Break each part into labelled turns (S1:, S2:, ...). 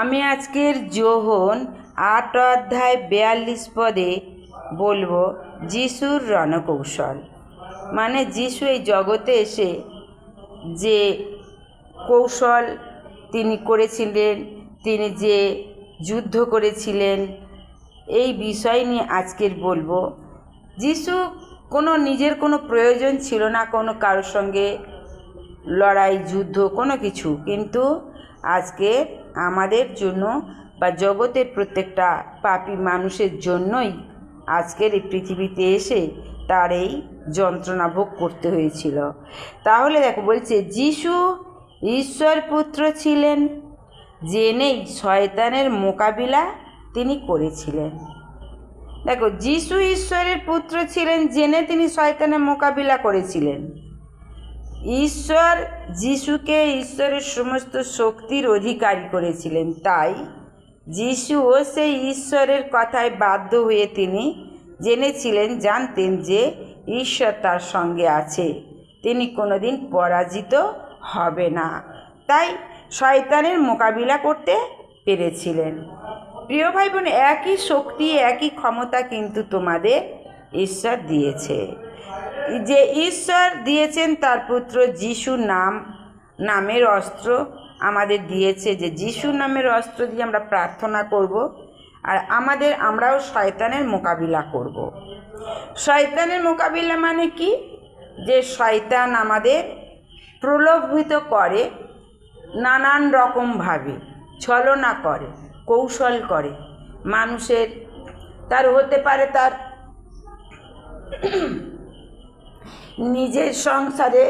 S1: আমি আজকের যোহন আট অধ্যায় বেয়াল্লিশ পদে বলব যিশুর রণকৌশল। মানে যিশু এই জগতে এসে যে কৌশল তিনি করেছিলেন, তিনি যে যুদ্ধ করেছিলেন, এই বিষয় নিয়ে আজকের বলব। যিশু কোনো নিজের কোনো প্রয়োজন ছিল না, কোনো কারোর সঙ্গে লড়াই, যুদ্ধ, কোনো কিছু। কিন্তু আজকে আমাদের জন্য বা জগতের প্রত্যেকটা পাপী মানুষের জন্যই আজকের এই পৃথিবীতে এসে তার এই যন্ত্রণা ভোগ করতে হয়েছিল। তাহলে দেখো বলছে, যিশু ঈশ্বর পুত্র ছিলেন, জেনেই শয়তানের মোকাবিলা তিনি করেছিলেন। দেখো, যিশু ঈশ্বরের পুত্র ছিলেন, জেনে তিনি শয়তানের মোকাবিলা করেছিলেন। ঈশ্বর যিশুকে ঈশ্বরের সমস্ত শক্তির অধিকারী করেছিলেন। তাই যিশুও সেই ঈশ্বরের কথায় বাধ্য হয়ে তিনি জেনেছিলেন, জানতেন যে ঈশ্বর তার সঙ্গে আছে। তিনি কোনোদিন পরাজিত হবে না। তাই শয়তানের মোকাবিলা করতে পেরেছিলেন। প্রিয় ভাই বোন একই শক্তি, একই ক্ষমতা কিন্তু তোমাদের ঈশ্বর দিয়েছে। যে ঈশ্বর দিয়েছেন তার পুত্র যিশু নাম, নামের অস্ত্র আমাদের দিয়েছে যে যিশু নামের অস্ত্র দিয়ে আমরা প্রার্থনা করব আর আমাদের আমরাও শয়তানের মোকাবিলা করব। শয়তানের মোকাবিলা মানে কি যে শয়তান আমাদের প্রলোভিত করে, নানান রকমভাবে ছলনা করে, কৌশল করে মানুষের, তার হতে পারে তার নিজের সংসারে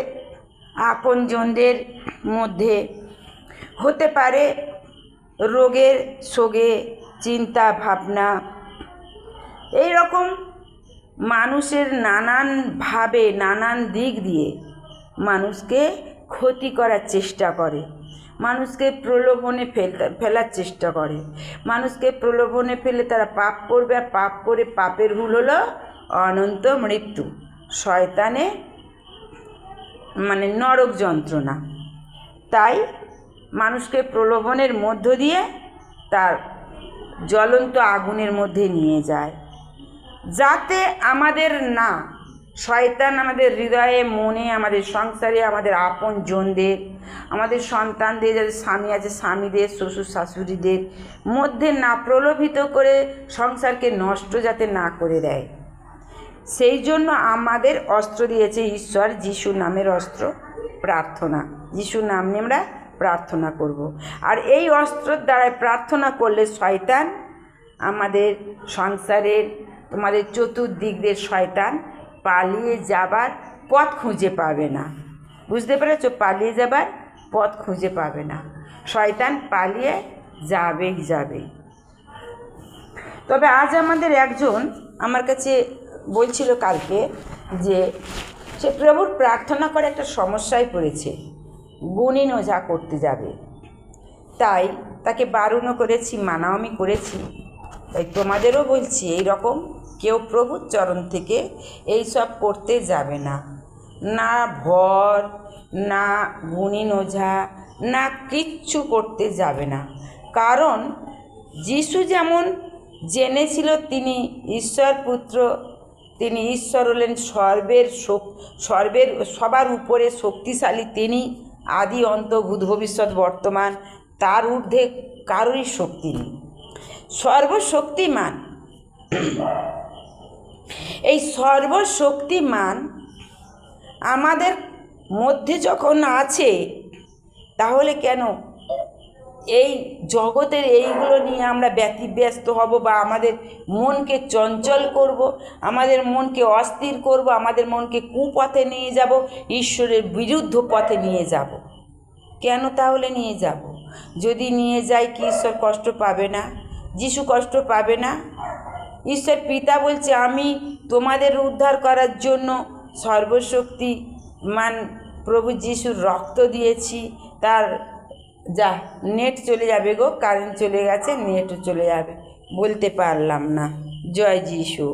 S1: আপনজনদের মধ্যে হতে পারে রোগের শোগে চিন্তা ভাবনা। এই রকম মানুষের নানানভাবে নানান দিক দিয়ে মানুষকে ক্ষতি করার চেষ্টা করে। মানুষকে প্রলোভনে ফেলতে, ফেলার চেষ্টা করে। মানুষকে প্রলোভনে ফেলে তারা পাপ করবে, আর পাপ করে পাপের হুল হলো অনন্ত মৃত্যু। শয়তানে মানে নরক যন্ত্রণা। তাই মানুষকে প্রলোভনের মধ্য দিয়ে তার জ্বলন্ত আগুনের মধ্যে নিয়ে যায়। যাতে আমাদের না, শয়তান আমাদের হৃদয়ে, মনে, আমাদের সংসারে, আমাদের আপন জনদের, আমাদের সন্তানদের, যাদের স্বামী আছে, স্বামীদের, শ্বশুর শাশুড়িদের মধ্যে না প্রলোভিত করে সংসারকে নষ্ট যাতে না করে দেয়। সেই জন্য আমাদের অস্ত্র দিয়েছে ঈশ্বর, যিশু নামের অস্ত্র প্রার্থনা। যিশু নাম নিয়ে আমরা প্রার্থনা করব। আর এই অস্ত্রের দ্বারায় প্রার্থনা করলে শয়তান আমাদের সংসারের, তোমাদের চতুর্দিক দিয়ে শয়তান পালিয়ে যাবার পথ খুঁজে পাবে না। বুঝতে পেরেছ? পালিয়ে যাবার পথ খুঁজে পাবে না। শয়তান পালিয়ে যাবেই যাবে। তবে আজ আমাদের একজন আমার কাছে বলছিল কালকে যে সে প্রভুর প্রার্থনা করে একটা সমস্যায় পড়েছে। গুণিন ওঝা করতে যাবে। তাই তাকে বারণও করেছি মানাও আমি করেছি। তাই তোমাদেরও বলছি এই রকম কেউ প্রভুর চরণ থেকে এই সব করতে যাবে না। না ভর, না গুণিন ওঝা না কিচ্ছু করতে যাবে না। কারণ যিশু যেমন জেনেছিল, তিনি ঈশ্বর পুত্র তিনি ঈশ্বর হলেন সর্বের সর্বের, সবার উপরে শক্তিশালী তিনি আদি অন্ত ভূত ভবিষ্যৎ বর্তমান, তার ঊর্ধ্বে কারোরই শক্তি নেই। সর্বশক্তিমান। এই সর্বশক্তিমান আমাদের মধ্যে যখন আছে, তাহলে কেন এই জগতের এইগুলো নিয়ে আমরা ব্যতিব্যস্ত হব বা আমাদের মনকে চঞ্চল করব, আমাদের মনকে অস্থির করব, আমাদের মনকে কুপথে নিয়ে যাব, ঈশ্বরের বিরুদ্ধ পথে নিয়ে যাব। কেন তাহলে নিয়ে যাব? যদি নিয়ে যাই কি ঈশ্বর কষ্ট পাবে না? যিশু কষ্ট পাবে না? ঈশ্বর পিতা বলছে, আমি তোমাদের উদ্ধার করার জন্য সর্বশক্তি মান প্রভু যিশুর রক্ত দিয়েছি, তার যা নেট চলে যাবে গো কারেন্ট চলে গেছে নেটও চলে যাবে। বলতে পারলাম না। জয় যিশু।